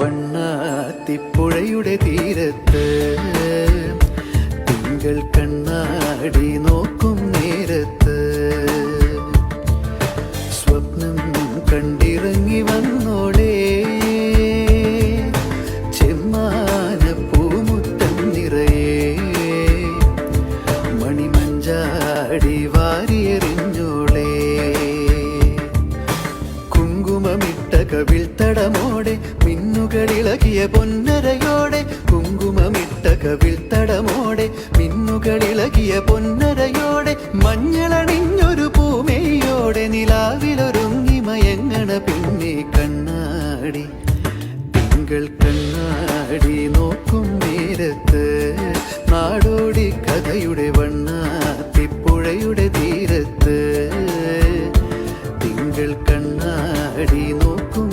വണ്ണാത്തിപ്പുഴയുടെ തീരത്ത് തിങ്കൾ കണ്ണാടി നോക്കും നേരത്ത്. സ്വപ്നം കണ്ടിറങ്ങി വന്നോടെ ചെമ്മാന പൂമുട്ടം നിറയെ മണിമഞ്ചാടി വാരിയെറിഞ്ഞോളേ. കുങ്കുമമിട്ട കവിൾ തടമോടെ മിന്നുകളിളകിയ പൊന്നരയോടെ കുങ്കുമമിട്ട കവിൾത്തടമോടെ മിന്നുകളിളകിയ പൊന്നരയോടെ മഞ്ഞളണിഞ്ഞൊരു പൂമേയോടെ നിലാവിലൊരുങ്ങി മയങ്ങണ പിന്നെ കണ്ണാടി. തിങ്കൾ കണ്ണാടി നോക്കും നേരത്ത് നാടോടി കഥയുടെ വണ്ണാത്തിപ്പുഴയുടെ തീരത്ത്. തിങ്കൾ കണ്ണാടി നോക്കും